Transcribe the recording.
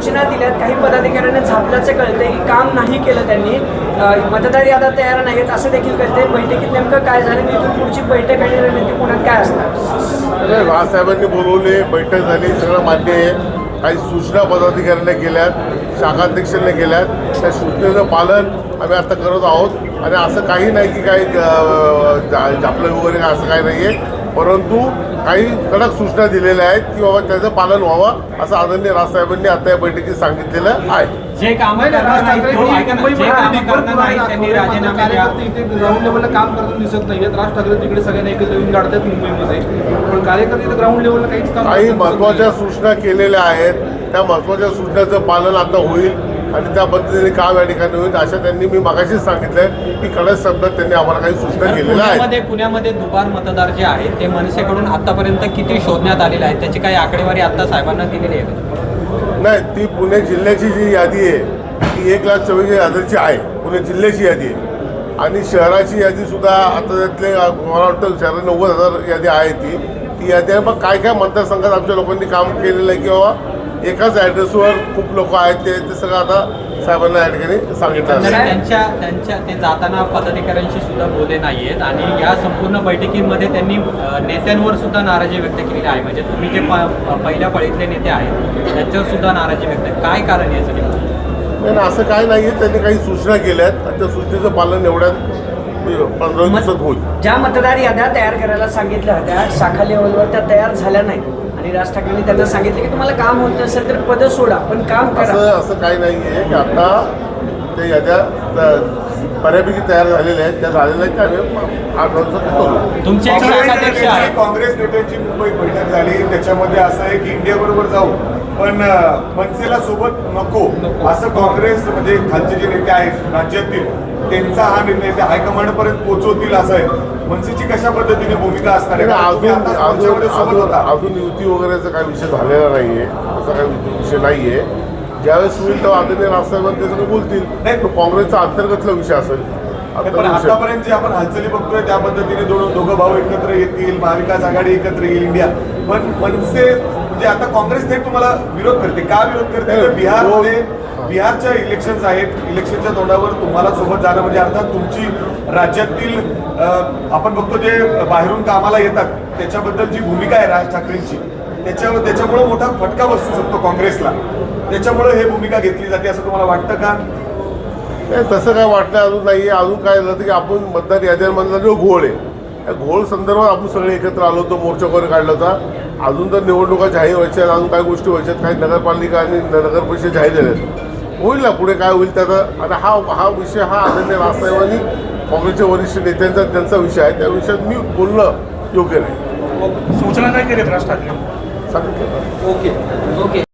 सूचना दिल्यात. काही पदाधिकाऱ्यांनी झापल्याचं कळतंय की काम नाही केलं त्यांनी. मतदार यादा तयार नाहीत असं देखील कळतंय बैठकीत नेमकं काय झालं? तिथून पुढची बैठक आणि रणनीती पुण्यात काय असणार? राजसाहेबांनी बोलवले. बैठक झाली. सगळं मान्य आहे. काही सूचना पदाधिकाऱ्यांना केल्यात. शाखाध्यक्षांनी केल्यात. त्या सूचनेचं पालन आम्ही आता करत आहोत. आणि असं काही नाही की काही झापलं वगैरे असं काही नाही आहे परंतु काही कडक सूचना दिलेल्या आहेत की बाबा त्याचं पालन व्हावं असं आदरणीय राजसाहेबांनी आता या बैठकीत सांगितलेलं आहे. जे कामं ग्राउंड लेवलला काम करताना दिसत नाहीयेत. राज ठाकरे तिकडे सगळ्यांना एकत्र येऊन काढतात मुंबईमध्ये. पण कार्यकर्ते ग्राउंड लेवलला काहीच काम काही महत्त्वाच्या सूचना केलेल्या आहेत. त्या महत्त्वाच्या सूचनाचं पालन आता होईल. आणि त्या पद्धतीने काम या ठिकाणी होईल अशा त्यांनी मी मागाशीच सांगितलंय की कडक शब्दात त्यांनी आम्हाला काही सूचना केलेल्या आहेत. पुण्यामध्ये पुण्यामध्ये दुबार मतदार जे आहेत ते मनसेकडून आतापर्यंत किती शोधण्यात आलेले आहेत? त्याची काही आकडेवारी आता साहेबांना दिलेली आहे? नाही ती पुणे जिल्ह्याची जी यादी आहे ती एक लाख चव्वेचाळीस हजारची आहे. पुणे जिल्ह्याची यादी आहे. आणि शहराची यादी सुद्धा आता त्यातले मला वाटतं शहरात नव्वद हजार यादी आहे ती. ती यादी आहे. मग काय काय मतदारसंघात आमच्या लोकांनी काम केलेलं आहे किंवा एकाच ॲड्रेसवर खूप लोक आहेत ते ते सगळं आता साहेबांना या ठिकाणी सांगितलं. त्यांच्या त्यांच्या ते जाताना पदाधिकाऱ्यांशी सुद्धा बोलले नाहीयेत आणि या संपूर्ण बैठकीमध्ये त्यांनी नेत्यांवर सुद्धा नाराजी व्यक्त केलेली आहे. म्हणजे तुम्ही जे प- पहिल्या फळीतले नेते आहेत त्यांच्यावर सुद्धा नाराजी व्यक्त काय कारण आहे याचं नाही नाही, असं काय नाही आहे त्यांनी काही सूचना केल्या आहेत आणि त्या सूचनेचं पालन एवढ्यात पंधरा दिवसात होईल. ज्या मतदार याद्या तयार करायला सांगितल्या होत्या शाखा लेवलवर त्या तयार झाल्या नाहीत. आणि राज ठाकरेंनी त्यांना सांगितलं की तुम्हाला काम होत नसेल तर पद सोडा पण काम करा. असं असं काही नाही आहे की आता ते याच्या बऱ्यापैकी तयार झालेल्या आहेत. त्या झालेल्या आहेत त्या करू तुमचे एक काँग्रेस नेत्यांची- आहेत काँग्रेस नेत्यांची मुंबईत बैठक झाली. त्याच्यामध्ये असं आहे की इंडिया बरोबर जाऊ. पण मनसेला सोबत नको. असं काँग्रेस म्हणजे खालचे जे नेते आहेत राज्यातील त्यांचा हा निर्णय ते हायकमांडपर्यंत पोहोचवतील असं आहे. मनसेची कशा पद्धतीने भूमिका असणार आहे? अजून युती वगैरेचा काही विषय झालेला नाही आहे असा काही विषय नाही आहे ज्यावेळेस होईल तेव्हा आदरणीय राजसाहेबांनी ते सगळं बोलतील नाही. तो काँग्रेसचा अंतर्गतला विषय असेल पण अंतर्गत विषय. आतापर्यंत जे आपण हालचाली बघतोय त्या पद्धतीने दोन दोघं भाऊ एकत्र येतील महाविकास आघाडी एकत्र येईल इंडिया पण मनसे म्हणजे आता काँग्रेस थेट तुम्हाला विरोध करते का विरोध करते तर नाही, बिहारमध्ये बिहारच्या इलेक्शन्स आहेत इलेक्शनच्या तोंडावर तुम्हाला सोबत जाणं म्हणजे अर्थात तुमची राज्यातील अं, आपण बघतो जे बाहेरून कामाला येतात त्याच्याबद्दल जी भूमिका आहे राज ठाकरेंची त्याच्यावर त्याच्यामुळे मोठा फटका बसू शकतो काँग्रेसला. त्याच्यामुळे हे भूमिका घेतली जाते असं तुम्हाला वाटतं का? नाही तसं काय वाटलं अजून नाही. आहे अजून काय झालं की आपण मतदार याद्यांमधला जो घोळ आहे त्या घोळ संदर्भात आपण सगळे एकत्र आलो होतो मोर्चा वगैरे काढला होता. अजून तर निवडणुका जाहीर व्हायच्या आहेत, अजून काही गोष्टी व्हायच्यात काही नगरपालिका आणि नगर परिषद जाहीर झाल्या आहेत. होईल ना पुढे काय होईल त्याचा? आणि हा हा विषय हा आदरणीय राजसाहेबांनी काँग्रेसच्या वरिष्ठ नेत्यांचा त्यांचा विषय आहे. त्या विषयात मी बोलणं योग्य नाही. सूचना काय केली राज ठाकरे? Okay okay